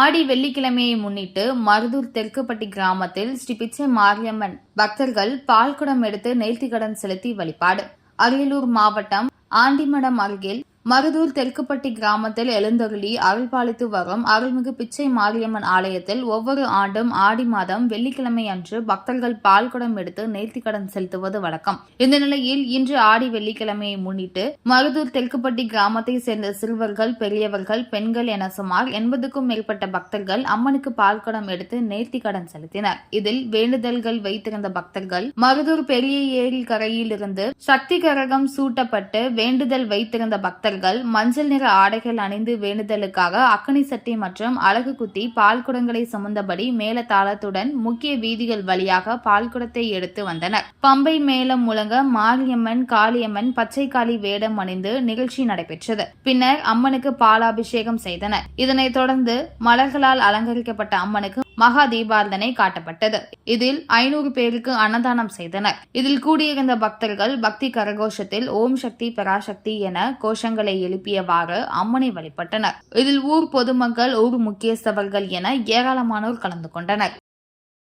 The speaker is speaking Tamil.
ஆடி வெள்ளிக்கிழமையை முன்னிட்டு மருதூர் தெற்குப்பட்டி கிராமத்தில் ஸ்ரீ பிச்சை மாரியம்மன் பக்தர்கள் பால்குடம் எடுத்து நேர்த்திக்கடன் செலுத்தி வழிபாடு. அரியலூர் மாவட்டம் ஆண்டிமடம் அருகில் மருதூர் தெற்குப்பட்டி கிராமத்தில் எழுந்தருளி அருள்பாலித்து வரும் அருள்மிகு பிச்சை மாரியம்மன் ஆலயத்தில் ஒவ்வொரு ஆண்டும் ஆடி மாதம் வெள்ளிக்கிழமை அன்று பக்தர்கள் பால்குடம் எடுத்து நேர்த்திக்கடன் செலுத்துவது வழக்கம். இந்த நிலையில் இன்று ஆடி வெள்ளிக்கிழமையை முன்னிட்டு மருதூர் தெற்குப்பட்டி கிராமத்தை சேர்ந்த சிறுவர்கள் பெரியவர்கள் பெண்கள் என சுமார் எண்பதுக்கும் மேற்பட்ட பக்தர்கள் அம்மனுக்கு பால் குடம் எடுத்து நேர்த்திக்கடன் செலுத்தினர். இதில் வேண்டுதல்கள் வைத்திருந்த பக்தர்கள் மருதூர் பெரிய ஏரி கரையிலிருந்து சக்தி கரகம் சூட்டப்பட்டு வேண்டுதல் வைத்திருந்த பக்தர்கள் மஞ்சள் நிற ஆடைகள் அணிந்து வேண்டுதலுக்காக அக்கனி சட்டி மற்றும் அழகு குத்தி பால்குடங்களை சுமந்தபடி மேளதாளத்துடன் முக்கிய வீதிகள் வழியாக பால்குடத்தை எடுத்து வந்தனர். பம்பை மேளம் முழங்க மாரியம்மன் காளியம்மன் பச்சை காளி வேடம் அணிந்து நிகழ்ச்சி நடைபெற்றது. பின்னர் அம்மனுக்கு பாலாபிஷேகம் செய்தனர். இதனைத் தொடர்ந்து மலர்களால் அலங்கரிக்கப்பட்ட அம்மனுக்கு மகா தீபாரதனை காட்டப்பட்டது. இதில் ஐநூறு பேருக்கு அன்னதானம் செய்தனர். இதில் கூடியிருந்த பக்தர்கள் பக்தி கரகோஷத்தில் ஓம் சக்தி பராசக்தி என கோஷங்களை எழுப்பியவாறு அம்மனை வழிபட்டனர். இதில் ஊர் பொதுமக்கள் ஊர் முக்கியஸ்தவர்கள் என ஏராளமானோர் கலந்து கொண்டனர்.